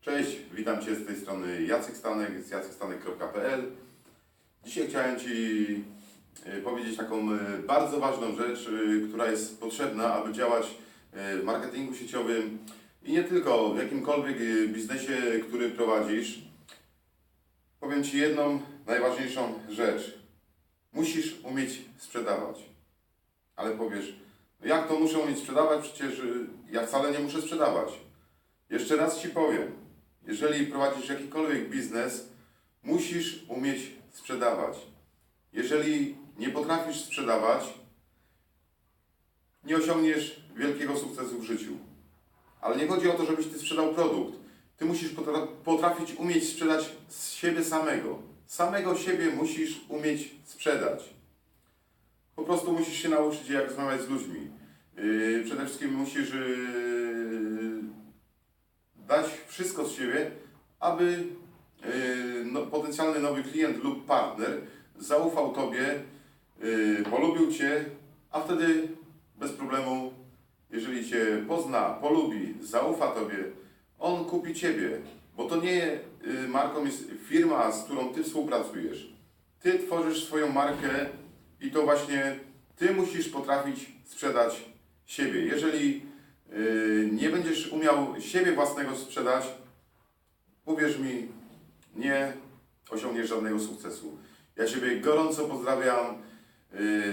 Cześć, witam Cię z tej strony Jacek Stanek z jacekstanek.pl. Dzisiaj chciałem Ci e, powiedzieć taką e, bardzo ważną rzecz, e, która jest potrzebna, aby działać w marketingu sieciowym i nie tylko, w jakimkolwiek biznesie, który prowadzisz. Powiem Ci jedną najważniejszą rzecz. Musisz umieć sprzedawać. Ale powiesz, no jak to muszę umieć sprzedawać? Przecież ja wcale nie muszę sprzedawać. Jeszcze raz Ci powiem, jeżeli prowadzisz jakikolwiek biznes, musisz umieć sprzedawać. Jeżeli nie potrafisz sprzedawać, nie osiągniesz wielkiego sukcesu w życiu. Ale nie chodzi o to, żebyś Ty sprzedał produkt. Ty musisz potra- potrafić umieć sprzedać z siebie samego. Samego siebie musisz umieć sprzedać. Po prostu musisz się nauczyć, jak rozmawiać z ludźmi. Yy, przede wszystkim musisz yy, dać wszystko z siebie, aby yy, no, potencjalny nowy klient lub partner zaufał Tobie, polubił Cię, a wtedy bez problemu, jeżeli Cię pozna, polubi, zaufa Tobie, on kupi Ciebie, bo to nie yy, marką jest firma, z którą Ty współpracujesz. Ty tworzysz swoją markę i to właśnie Ty musisz potrafić sprzedać siebie. Jeżeli nie będziesz umiał siebie własnego sprzedać, uwierz mi, nie osiągniesz żadnego sukcesu. Ja Ciebie gorąco pozdrawiam.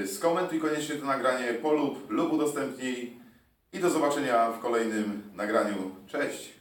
Yy, skomentuj koniecznie to nagranie, polub lub udostępnij i do zobaczenia w kolejnym nagraniu. Cześć!